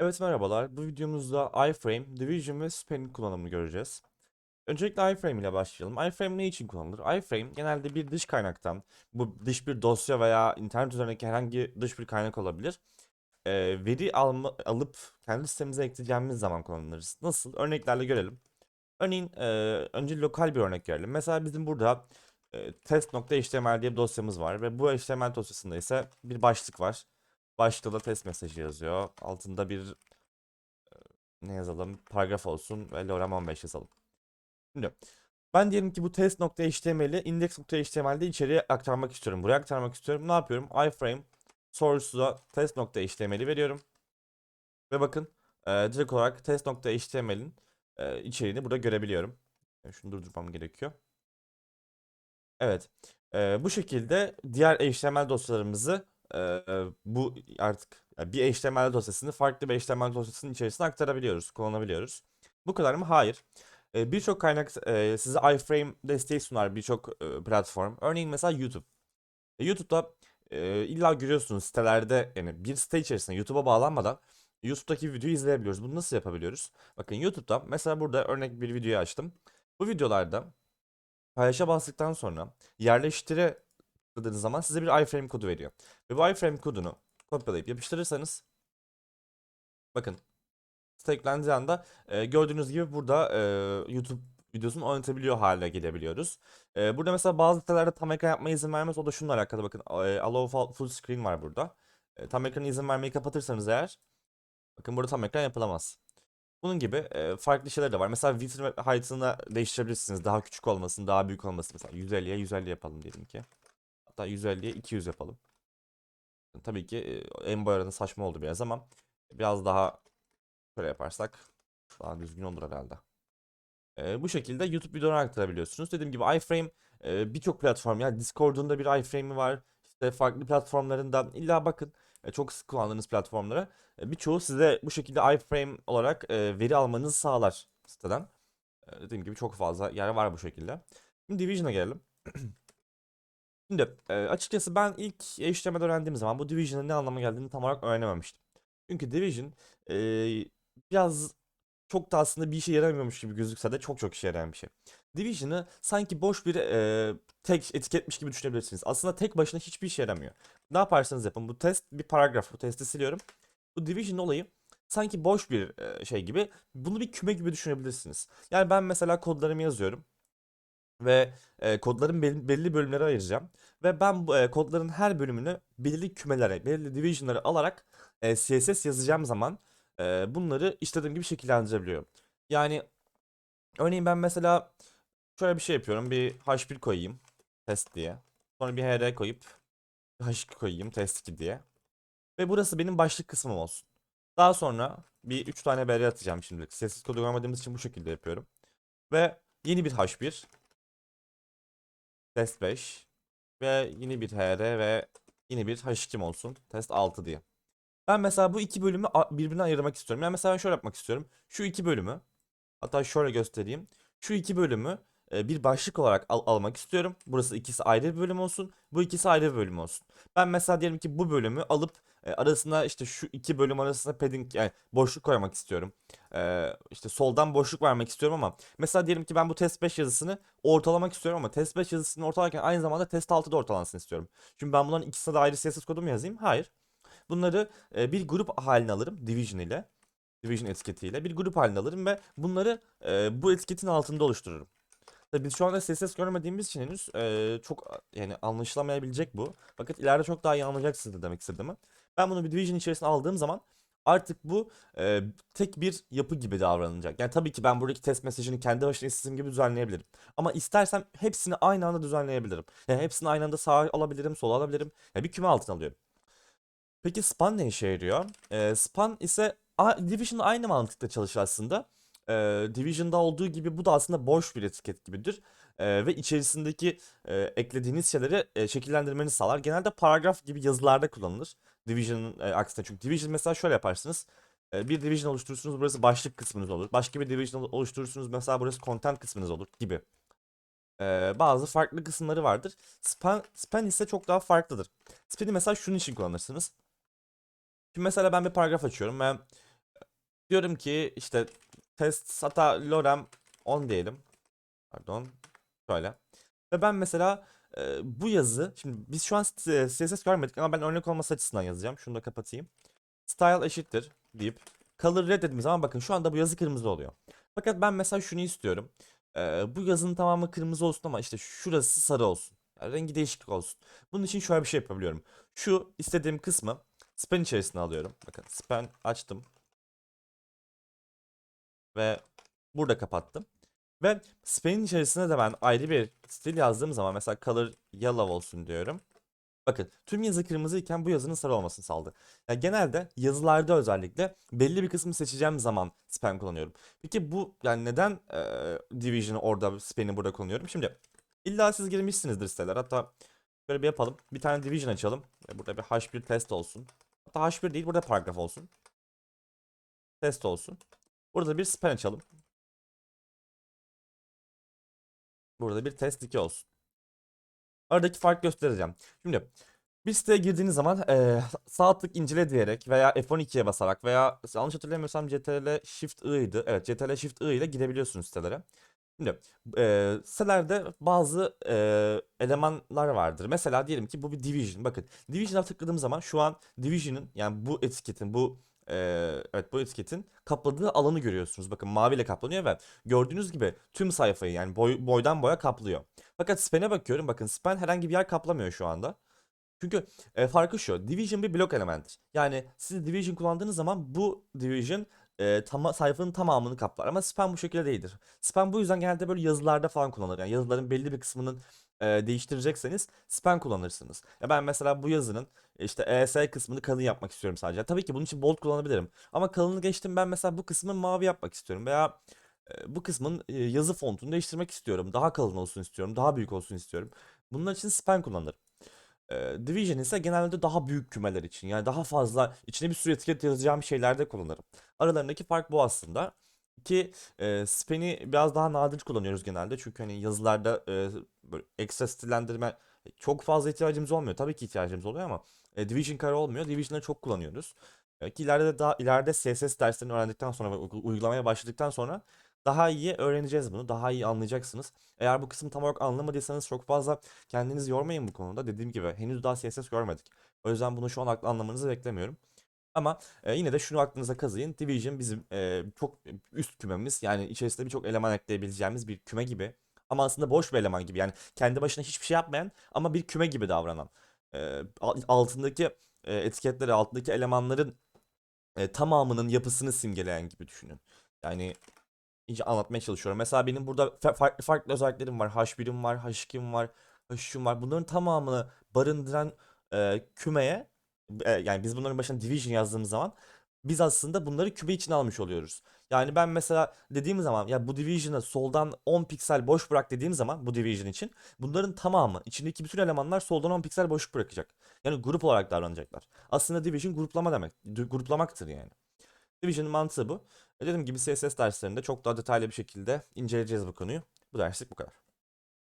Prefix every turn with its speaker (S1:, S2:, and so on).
S1: Evet merhabalar. Bu videomuzda iframe, division ve span'in kullanımını göreceğiz. Öncelikle iframe ile başlayalım. iframe ne için kullanılır? iframe genelde bir dış kaynaktan, bu dış bir dosya veya internet üzerindeki herhangi dış bir kaynak olabilir. Ee, veri alma, alıp kendi sistemimize ekleyeceğimiz zaman kullanırız. Nasıl? Örneklerle görelim. Örneğin e, önce lokal bir örnek verelim. Mesela bizim burada e, test.html diye bir dosyamız var ve bu HTML dosyasında ise bir başlık var. Başlıkta da test mesajı yazıyor. Altında bir e, ne yazalım? Paragraf olsun ve lorem 15 yazalım. Şimdi ben diyelim ki bu test.html'i index.html'de içeriye aktarmak istiyorum. Buraya aktarmak istiyorum. Ne yapıyorum? iframe source'a test.html'i veriyorum. Ve bakın e, direkt olarak test.html'in e, içeriğini burada görebiliyorum. E, Şunu durdurmam gerekiyor. Evet. E, bu şekilde diğer HTML dosyalarımızı e, bu artık bir HTML dosyasını farklı bir HTML dosyasının içerisine aktarabiliyoruz, kullanabiliyoruz. Bu kadar mı? Hayır. E, birçok kaynak e, size iframe desteği sunar birçok e, platform. Örneğin mesela YouTube. E, YouTube'da e, illa görüyorsunuz sitelerde yani bir site içerisinde YouTube'a bağlanmadan YouTube'daki videoyu izleyebiliyoruz. Bunu nasıl yapabiliyoruz? Bakın YouTube'da mesela burada örnek bir videoyu açtım. Bu videolarda paylaşa bastıktan sonra yerleştire tıkladığınız zaman size bir iframe kodu veriyor. Ve bu iframe kodunu kopyalayıp yapıştırırsanız bakın site eklendiği anda e, gördüğünüz gibi burada e, YouTube videosunu oynatabiliyor hale gelebiliyoruz. E, burada mesela bazı sitelerde tam ekran yapmaya izin vermez. O da şununla alakalı bakın e, allow full- screen var burada. E, tam ekranı izin vermeyi kapatırsanız eğer bakın burada tam ekran yapılamaz. Bunun gibi e, farklı şeyler de var. Mesela vitrine height'ını değiştirebilirsiniz. Daha küçük olmasın, daha büyük olmasın. Mesela 150'ye 150 yapalım diyelim ki. Hatta 150'ye 200 yapalım. Tabii ki en arada saçma oldu biraz ama biraz daha şöyle yaparsak daha düzgün olur herhalde. E, bu şekilde YouTube videolarını aktarabiliyorsunuz. Dediğim gibi iframe e, birçok platform yani Discord'un da bir iframe'i var. İşte farklı platformlarından illa bakın e, çok sık kullandığınız platformlara e, birçoğu size bu şekilde iframe olarak e, veri almanızı sağlar siteden. E, dediğim gibi çok fazla yer var bu şekilde. Şimdi Division'a gelelim. Şimdi e, açıkçası ben ilk HTML öğrendiğim zaman bu Division'ın ne anlama geldiğini tam olarak öğrenememiştim. Çünkü Division e, biraz çok da aslında bir işe yaramıyormuş gibi gözükse de çok çok işe yarayan bir şey. Division'ı sanki boş bir e, tek etiketmiş gibi düşünebilirsiniz. Aslında tek başına hiçbir işe yaramıyor. Ne yaparsanız yapın. Bu test bir paragraf. Bu testi siliyorum. Bu Division olayı sanki boş bir e, şey gibi. Bunu bir küme gibi düşünebilirsiniz. Yani ben mesela kodlarımı yazıyorum ve e, kodların bel- belli bölümlere ayıracağım. Ve ben e, kodların her bölümünü belirli kümelere, belirli division'ları alarak e, CSS yazacağım zaman e, bunları istediğim gibi şekillendirebiliyorum. Yani örneğin ben mesela şöyle bir şey yapıyorum. Bir h1 koyayım test diye. Sonra bir hr koyup bir h2 koyayım test 2 diye. Ve burası benim başlık kısmım olsun. Daha sonra bir 3 tane BR atacağım şimdilik. Sessiz kodu görmediğimiz için bu şekilde yapıyorum. Ve yeni bir h1 test 5 ve yeni bir hr ve yeni bir h2 olsun test 6 diye. Ben mesela bu iki bölümü birbirine ayırmak istiyorum. Yani mesela şöyle yapmak istiyorum. Şu iki bölümü hatta şöyle göstereyim. Şu iki bölümü e, bir başlık olarak al- almak istiyorum. Burası ikisi ayrı bir bölüm olsun. Bu ikisi ayrı bir bölüm olsun. Ben mesela diyelim ki bu bölümü alıp e, arasına işte şu iki bölüm arasına padding yani boşluk koymak istiyorum. E, işte soldan boşluk vermek istiyorum ama mesela diyelim ki ben bu test 5 yazısını ortalamak istiyorum ama test 5 yazısını ortalarken aynı zamanda test 6'da ortalansın istiyorum. Şimdi ben bunların ikisine de ayrı CSS kodu mu yazayım? Hayır. Bunları bir grup haline alırım division ile. Division etiketiyle bir grup haline alırım ve bunları bu etiketin altında oluştururum. Tabii biz şu anda CSS görmediğimiz için henüz çok yani anlaşılamayabilecek bu. Fakat ileride çok daha iyi anlayacaksınız da demek istediğimi. Ben bunu bir division içerisine aldığım zaman artık bu e, tek bir yapı gibi davranılacak. Yani tabii ki ben buradaki test mesajını kendi başına istediğim gibi düzenleyebilirim. Ama istersem hepsini aynı anda düzenleyebilirim. Yani hepsini aynı anda sağa alabilirim, sola alabilirim. Yani bir küme altına alıyorum. Peki span ne işe yarıyor? Ee, span ise a- Division'la aynı mantıkta çalışır aslında. Ee, Division'da olduğu gibi bu da aslında boş bir etiket gibidir. Ee, ve içerisindeki e, eklediğiniz şeyleri e, şekillendirmenizi sağlar. Genelde paragraf gibi yazılarda kullanılır. Division'ın e, aksine çünkü Division mesela şöyle yaparsınız. E, bir Division oluşturursunuz burası başlık kısmınız olur. Başka bir Division oluşturursunuz mesela burası content kısmınız olur gibi. Ee, bazı farklı kısımları vardır. Span, span ise çok daha farklıdır. Span'i mesela şunun için kullanırsınız. Şimdi mesela ben bir paragraf açıyorum ve Diyorum ki işte test hatta lorem 10 diyelim. Pardon. Şöyle. Ve ben mesela bu yazı şimdi biz şu an CSS görmedik ama ben örnek olması açısından yazacağım. Şunu da kapatayım. Style eşittir deyip color red dediğimiz zaman bakın şu anda bu yazı kırmızı oluyor. Fakat ben mesela şunu istiyorum. Bu yazının tamamı kırmızı olsun ama işte şurası sarı olsun. Yani rengi değişiklik olsun. Bunun için şöyle bir şey yapabiliyorum. Şu istediğim kısmı span içerisine alıyorum. Bakın span açtım. Ve burada kapattım. Ve span'in içerisine de ben ayrı bir stil yazdığım zaman mesela color yellow olsun diyorum. Bakın tüm yazı kırmızıyken bu yazının sarı olmasını sağladı. Ya genelde yazılarda özellikle belli bir kısmı seçeceğim zaman span kullanıyorum. Peki bu yani neden e, division'ı orada span'i burada kullanıyorum? Şimdi illa siz girmişsinizdir siteler. Hatta böyle bir yapalım. Bir tane division açalım. Ve burada bir h1 test olsun. Hatta h1 değil burada paragraf olsun. Test olsun. Burada bir span açalım. Burada bir test 2 olsun. Aradaki fark göstereceğim. Şimdi bir siteye girdiğiniz zaman eee sağ tık incele diyerek veya F12'ye basarak veya yanlış hatırlamıyorsam CTRL Shift I idi. Evet CTRL Shift I ile girebiliyorsunuz sitelere. Şimdi eee sitelerde bazı eee, elemanlar vardır. Mesela diyelim ki bu bir division. Bakın division'a tıkladığım zaman şu an division'ın yani bu etiketin bu eee, evet bu etiketin kapladığı alanı görüyorsunuz. Bakın maviyle kaplanıyor ve gördüğünüz gibi tüm sayfayı yani boy, boydan boya kaplıyor. Fakat span'e bakıyorum. Bakın span herhangi bir yer kaplamıyor şu anda. Çünkü e, farkı şu. Division bir blok elementtir. Yani siz division kullandığınız zaman bu division e, tama- sayfanın tamamını kaplar. Ama spam bu şekilde değildir. Spam bu yüzden genelde böyle yazılarda falan kullanılır. Yani yazıların belli bir kısmının e, değiştirecekseniz spam kullanırsınız. Ya ben mesela bu yazının e, işte ES kısmını kalın yapmak istiyorum sadece. Tabii ki bunun için bold kullanabilirim. Ama kalını geçtim ben mesela bu kısmı mavi yapmak istiyorum. Veya e, bu kısmın e, yazı fontunu değiştirmek istiyorum. Daha kalın olsun istiyorum. Daha büyük olsun istiyorum. Bunlar için span kullanırım. E, Division ise genelde daha büyük kümeler için yani daha fazla içine bir sürü etiket yazacağım şeylerde kullanırım. Aralarındaki fark bu aslında. Ki e, span'i biraz daha nadir kullanıyoruz genelde çünkü hani yazılarda e, böyle ekstra stillendirme çok fazla ihtiyacımız olmuyor. Tabii ki ihtiyacımız oluyor ama e, Division kare olmuyor. Division'ları çok kullanıyoruz. E, ki ileride de daha ileride CSS derslerini öğrendikten sonra ve uygulamaya başladıktan sonra daha iyi öğreneceğiz bunu. Daha iyi anlayacaksınız. Eğer bu kısmı tam olarak anlamadıysanız çok fazla kendinizi yormayın bu konuda. Dediğim gibi henüz daha CSS görmedik. O yüzden bunu şu an aklı anlamanızı beklemiyorum. Ama e, yine de şunu aklınıza kazıyın. Division bizim e, çok üst kümemiz. Yani içerisinde birçok eleman ekleyebileceğimiz bir küme gibi. Ama aslında boş bir eleman gibi. Yani kendi başına hiçbir şey yapmayan ama bir küme gibi davranan. E, al- altındaki e, etiketleri, altındaki elemanların e, tamamının yapısını simgeleyen gibi düşünün. Yani anlatmaya çalışıyorum. Mesela benim burada fa- farklı farklı özelliklerim var. H1'im var, H2'm var, H3'üm var. Bunların tamamını barındıran e, kümeye e, yani biz bunların başına division yazdığımız zaman biz aslında bunları küme içine almış oluyoruz. Yani ben mesela dediğim zaman ya bu division'ı soldan 10 piksel boş bırak dediğim zaman bu division için bunların tamamı içindeki bütün elemanlar soldan 10 piksel boşluk bırakacak. Yani grup olarak davranacaklar. Aslında division gruplama demek. Gruplamaktır yani. Division'ın mantığı bu. E, Dediğim gibi CSS derslerinde çok daha detaylı bir şekilde inceleyeceğiz bu konuyu. Bu derslik bu kadar.